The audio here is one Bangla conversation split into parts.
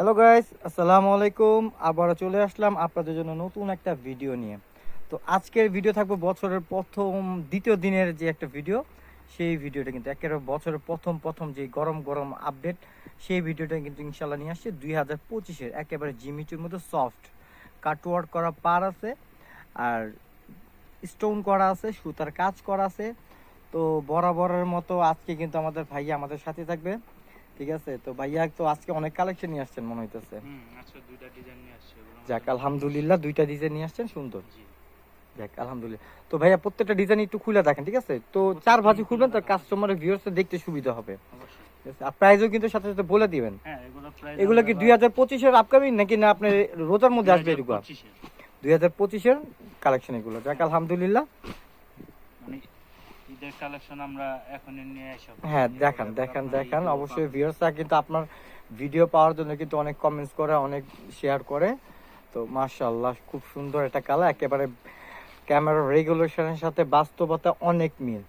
হ্যালো গাইস আসসালামু আলাইকুম আবারও চলে আসলাম আপনাদের জন্য নতুন একটা ভিডিও নিয়ে। তো আজকের ভিডিও থাকবে বছরের প্রথম, দ্বিতীয় দিনের যে একটা ভিডিও সেই ভিডিওটা কিন্তু একেবারে বছরের প্রথম প্রথম যে গরম গরম আপডেট সেই ভিডিওটা কিন্তু ইনশাল্লাহ নিয়ে আসছে। দুই হাজার পঁচিশের একেবারে জিমিচুর মধ্যে সফট কাটওয়ার্ক করা পার আছে, আর স্টোন করা আছে, সুতার কাজ করা আছে। তো বরাবরের মতো আজকে কিন্তু আমাদের ভাইয়া আমাদের সাথে থাকবে। ঠিক আছে? তো ভাইয়া তো আজকে অনেক কালেকশন নিয়ে আসছেন মনে হইতেছে। যাক আলহামদুলিল্লাহ দুইটা ডিজাইন নিয়ে আসছেন সুন্দর। যাক আলহামদুলিল্লাহ। তো ভাইয়া প্রত্যেকটা ডিজাইন একটু খুলে দেখেন ঠিক আছে? তো চার ভাজি খুলবেন তো কাস্টমারের ভিউয়ার্স দেখতে সুবিধা হবে। আর প্রাইসও কিন্তু সাথে সাথে বলে দিবেন। হ্যাঁ এগুলো কি দুই হাজার পঁচিশের আপকামিং নাকি না আপনার রোজার মধ্যে আসবে এরকম দুই হাজার পঁচিশের কালেকশন এগুলো। যাক আলহামদুলিল্লাহ। ঈদের কালেকশন আমরা এখনই নিয়ে আসব হ্যাঁ দেখান দেখান দেখান। অবশ্যই ভিউয়ার্সরা কিন্তু আপনার ভিডিও পাওয়ার জন্য কিন্তু অনেক কমেন্টস করে অনেক শেয়ার করে। তো মাশাআল্লাহ খুব সুন্দর একটা কালার একেবারে ক্যামেরা রেগুলেশনের সাথে বাস্তবতা অনেক মিল।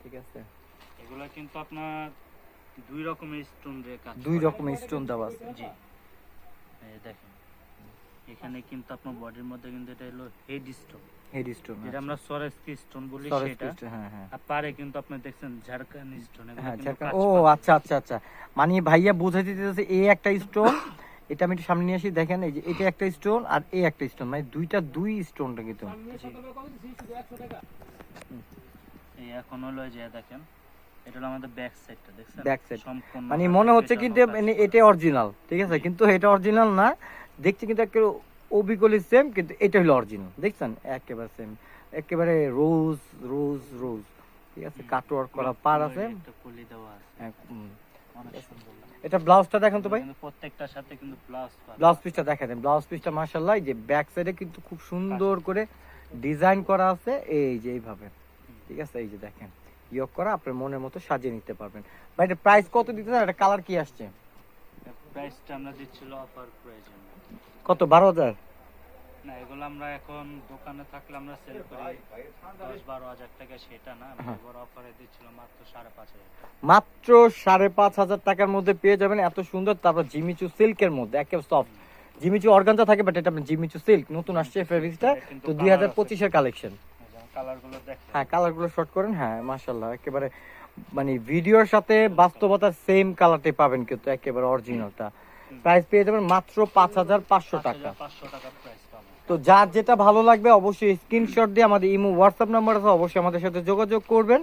ঠিক আছে? এগুলো কিন্তু আপনার দুই রকমের স্টোন কাজ দুই রকমের স্টোন দেওয়া আছে। জি। দেখেন। এখানে কিন্তু আপনার বডির মধ্যে কিন্তু এটা হলো হেড স্টোন হেড স্টোন যেটা আমরা সরেস্কি স্টোন বলি সেটা। হ্যাঁ হ্যাঁ। আর পারে কিন্তু আপনি দেখছেন ঝাড়খান স্টোন হ্যাঁ ঝাড়খণ্ড- ও আচ্ছা আচ্ছা আচ্ছা। মানে ভাইয়া বোঝাতে দিতেছে এই একটা স্টোন এটা আমি একটু সামনে নিয়ে আসি দেখেন এই যে এটা একটা স্টোন আর এই একটা স্টোন মানে দুইটা দুই স্টোনটা কিন্তু। এই এখন হলো যে দেখেন এটা হলো আমাদের ব্যাক সাইডটা দেখছেন? Back side। সম্পূর্ণ মানে মনে হচ্ছে কিন্তু এটা অরিজিনাল ঠিক আছে? কিন্তু এটা অরিজিনাল না। দেখছি কিন্তু একেবারে অবিকলি সেম কিন্তু এটা হলো অরিজিনাল দেখছেন? একেবারে সেম একেবারে রোজ রোজ রোজ ঠিক আছে? কাটওয়ার্ক করা পার আছে। একটা দেওয়া। এটা ব্লাউজটা দেখেন তো ভাই। প্রত্যেকটার সাথে কিন্তু ব্লাউজ ব্লাউজ পিসটা দেখা দেন ব্লাউজ পিসটা মাশাআল্লাহ যে ব্যাক সাইডে কিন্তু খুব সুন্দর করে ডিজাইন করা আছে। এই যে এইভাবে ঠিক আছে? এই যে দেখেন। ইয়ক করা আপনার মনের মতো সাজিয়ে নিতে পারবেন। ভাই এটা প্রাইস কত দিতে চান এটা কালার কি আসছে? প্রাইসটা আমরা দিচ্ছিল অফার প্রয়োজন কত? বারো হাজার? না এগুলো আমরা এখন দোকানে থাকলে আমরা সেল করি দশ বারো হাজার টাকা সেটা না। আমরা হ্যাঁ। এবার অফারে দিচ্ছিল মাত্র সাড়ে পাঁচ হাজার মাত্র সাড়ে পাঁচ হাজার টাকার মধ্যে পেয়ে যাবেন এত সুন্দর তারপর জিমিচু সিল্কের মধ্যে একেবারে সফট জিমিচু অর্গানজা থাকে বাট এটা জিমিচু সিল্ক নতুন আসছে ফেব্রিক্সটা তো দুই হাজার পঁচিশের কালেকশন দেখেন। হ্যাঁ কালারগুলো শর্ট করেন হ্যাঁ একেবারে মানে ভিডিওর সাথে বাস্তবতার সেম কালারটাই পাবেন কিন্তু একেবারে অরিজিনালটা প্রাইস পেয়ে যাবেন মাত্র পাঁচ হাজার পাঁচশো টাকা। তো যার যেটা ভালো লাগবে অবশ্যই স্ক্রিনশট দিয়ে আমাদের ইমো হোয়াটসঅ্যাপ নাম্বার আছে অবশ্যই আমাদের সাথে যোগাযোগ করবেন।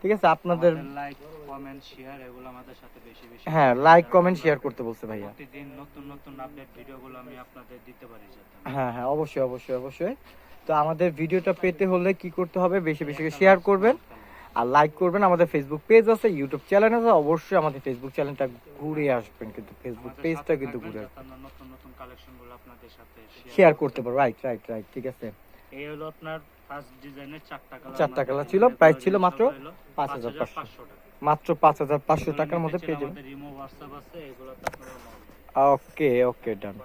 ঠিক আছে? আপনাদের লাইক কমেন্ট শেয়ার এগুলো আমাদের সাথে বেশি বেশি হ্যাঁ লাইক কমেন্ট শেয়ার করতে বলছে ভাইয়া। প্রতিদিন নতুন নতুন আপডেট ভিডিওগুলো আমি আপনাদের দিতে পারি হ্যাঁ হ্যাঁ অবশ্যই অবশ্যই অবশ্যই। তো আমাদের ভিডিওটা পেতে হলে কি করতে হবে? বেশি বেশি শেয়ার করবেন আর লাইক করবেন। আমাদের ফেসবুক পেজ আছে ইউটিউব চ্যানেল আছে। অবশ্যই আমাদের ফেসবুক চ্যানেলটা ঘুরে আসবেন। কিন্তু ফেসবুক পেজটা কিন্তু ঘুরে আমরা নতুন নতুন কালেকশনগুলো আপনাদের সাথে শেয়ার করতে পারব। রাইট রাইট রাইট ঠিক আছে। এই হলো আপনার ফার্স্ট ডিজাইনের চারটা কালার চারটা colour ছিল, price ছিল মাত্র 5,500 পাঁচশো। টাকা। মাত্র পাঁচ হাজার পাঁচশো টাকার মধ্যে পেয়ে যাবেন। ইমো হোয়াটসঅ্যাপ আছে এগুলোতে আপনারা ওকে ওকে ডান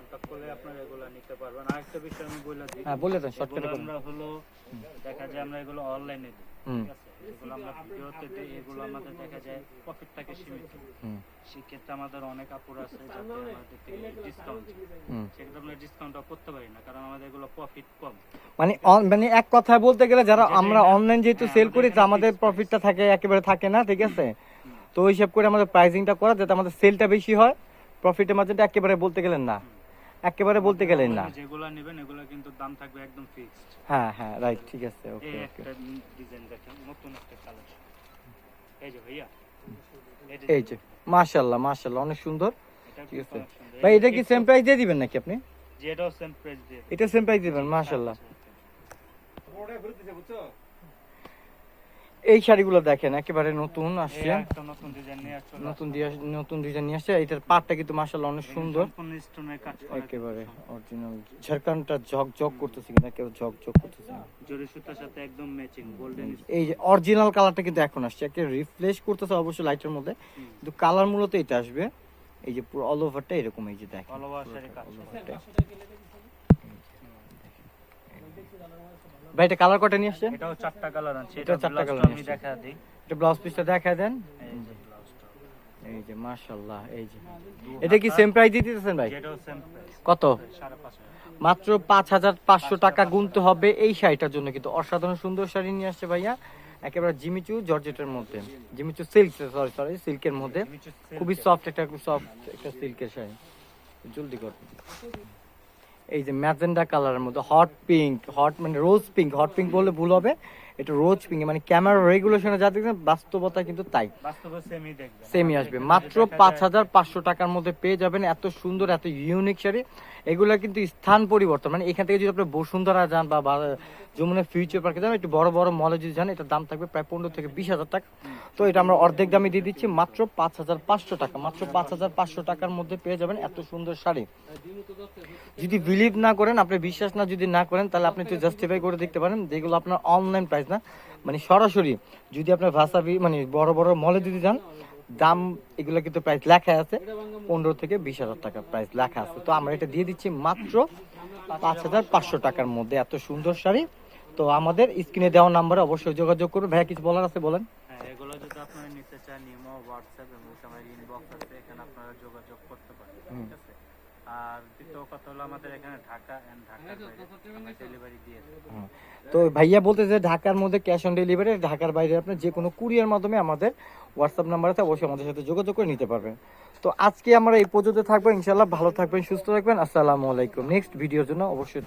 আপনারা এগুলো নিতে পারবেন। আরেকটা বিষয় আমি বলে দিই। হ্যাঁ বলে দেন শর্টকাটে এগুলো আমরা হলো দেখা যায় আমরা এগুলো অনলাইনে দিই। ঠিক আছে? এগুলো আমরা ভিডিওতে দিই এগুলো আমাদের দেখা যায় প্রফিট সীমিত। সেক্ষেত্রে আমাদের অনেক আপুর আছে যাতে আমাদের থেকে ডিসকাউন্ট সেক্ষেত্রে আমরা ডিসকাউন্টটা করতে পারি না কারণ আমাদের এগুলো প্রফিট কম। মানে মানে এক কথায় বলতে গেলে যারা আমরা অনলাইন যেহেতু হ্যাঁ, সেল করি তো আমাদের প্রফিটটা থাকে একেবারে থাকে না ঠিক আছে? তো ওই হিসাব করে আমাদের প্রাইসিংটা করা যাতে আমাদের সেলটা বেশি হয় প্রফিটের মাঝেটা একেবারে বলতে গেলে না। একেবারে বলতে গেলে না। যেগুলো নেবেন এগুলো কিন্তু দাম থাকবে একদম ফিক্সড হ্যাঁ হ্যাঁ রাইট ঠিক আছে ওকে ওকে একটা ডিজাইন দেখেন নতুন একটা কালেকশন এই যে ভাইয়া এই যে মাশাল্লাহ মাশাল্লাহ অনেক সুন্দর। ঠিক আছে। ভাই এটা কি সেম প্রাইস দিয়ে দিবেন নাকি আপনি? যেটাও সেম প্রাইস দিয়ে এটা সেম প্রাইস দিবেন মাশাল্লাহ এই শাড়িগুলো দেখেন একেবারে নতুন আসছে। নতুন নতুন ডিজাইন নিয়ে আসছে। এটার পাটটা কিন্তু মাশাল্লাহ অনেক সুন্দর। একেবারে অরিজিনাল ঝাড়খণ্ডটা ঝক ঝক করতেছে কিন্তু একেবারে ঝক ঝক করতেছে জরি সুতার সাথে একদম ম্যাচিং গোল্ডেন এই যে অরিজিনাল কালারটা কিন্তু এখন আসছে। একটা রিফ্রেশ করতেছে অবশ্যই লাইটের মধ্যে। কিন্তু কালার মূলত এটা আসবে। এই যে পুরো অল ওভারটা এরকম এই যে দেখেন। অল ওভার শাড়ি কাজ। ভাই এটা কালার কটা নিয়ে আসছেন? এটাও চারটা কালার আছে এটা চারটা কালার আমি। দেখা দিই। এটা ব্লাউজ পিসটা দেখা দেন। এই যে। ব্লাউজটা এই যে মাশাল্লাহ এই যে। এটা কি সেম প্রাইস দিতেছেন ভাই? যেটাও সেম প্রাইস কত? সাড়ে পাঁচ হাজার মাত্র পাঁচ হাজার পাঁচশো। টাকা গুনতে হবে এই শাড়িটার জন্য কিন্তু অসাধারণ সুন্দর শাড়ি নিয়ে আসছে ভাইয়া। একেবারে জিমিচু জর্জেটের মধ্যে। জিমিচু সিল্ক সরি সরি সিল্কের মধ্যে। খুবই সফট একটা সফট একটা সিল্কের শাড়ি। জলদি কর। এই যে ম্যাজেন্ডা কালারের মধ্যে হট পিঙ্ক হট মানে রোজ পিঙ্ক হট পিঙ্ক বললে ভুল হবে। এটা রোজ পিঙ্ক মানে ক্যামেরা রেগুলেশনে যা দেখছেন বাস্তবতা কিন্তু তাই। সেমি আসবে। মাত্র পাঁচ হাজার পাঁচশো টাকার মধ্যে পেয়ে যাবেন এত সুন্দর এত ইউনিক শাড়ি। এগুলো কিন্তু স্থান পরিবর্তন। মানে এখান থেকে যদি আপনি বসুন্ধরা যান বা যমুনা ফিউচার পার্কে যান, একটু বড় বড় মলে যদি যান, এটার দাম থাকবে প্রায় পনেরো থেকে বিশ হাজার টাকা। তো এটা আমরা অর্ধেক দামে দিয়ে দিচ্ছি, মাত্র পাঁচ হাজার পাঁচশো টাকা। মাত্র পাঁচ হাজার পাঁচশো টাকার মধ্যে পেয়ে যাবেন এত সুন্দর শাড়ি। যদি বিলিভ না করেন, আপনি বিশ্বাস না যদি না করেন, তাহলে আপনি একটু জাস্টিফাই করে দেখতে পারেন যেগুলো আপনার অনলাইন প্রাইস না। মানে সরাসরি যদি আপনার ভাষাবি মানে বড় বড় মলে যদি যান দাম এগুলো কিন্তু প্রাইস লেখা আছে পনেরো থেকে বিশ হাজার টাকা প্রাইস লেখা আছে। তো আমরা এটা দিয়ে দিচ্ছি মাত্র পাঁচ হাজার পাঁচশো টাকার মধ্যে। এত সুন্দর শাড়ি। তো আমাদের স্ক্রিনে দেওয়া নাম্বারে অবশ্যই যোগাযোগ করুন। ভাইয়া কিছু বলার আছে বলেন? হ্যাঁ এগুলো যদি আপনারা নিতে চান ইমো হোয়াটসঅ্যাপ এবং আমার ইনবক্স আছে এখানে আপনারা যোগাযোগ করতে পারেন ঠিক আছে? আর দ্বিতীয় কথা হলো আমাদের এখানে ঢাকা এন্ড ঢাকার বাইরে আমরা ডেলিভারি দিয়ে থাকি। তো ভাইয়া বলতে যে ঢাকার মধ্যে ক্যাশ অন ডেলিভারি ঢাকার বাইরে আপনি যে কোনো কুরিয়ার মাধ্যমে আমাদের হোয়াটসঅ্যাপ নাম্বার আছে অবশ্যই আমাদের সাথে যোগাযোগ করে নিতে পারবেন। তো আজকে আমরা এই পর্যন্ত থাকব ইনশাল্লাহ ভালো থাকবেন সুস্থ থাকবেন। আসসালামু আলাইকুম। নেক্সট ভিডিওর জন্য অবশ্যই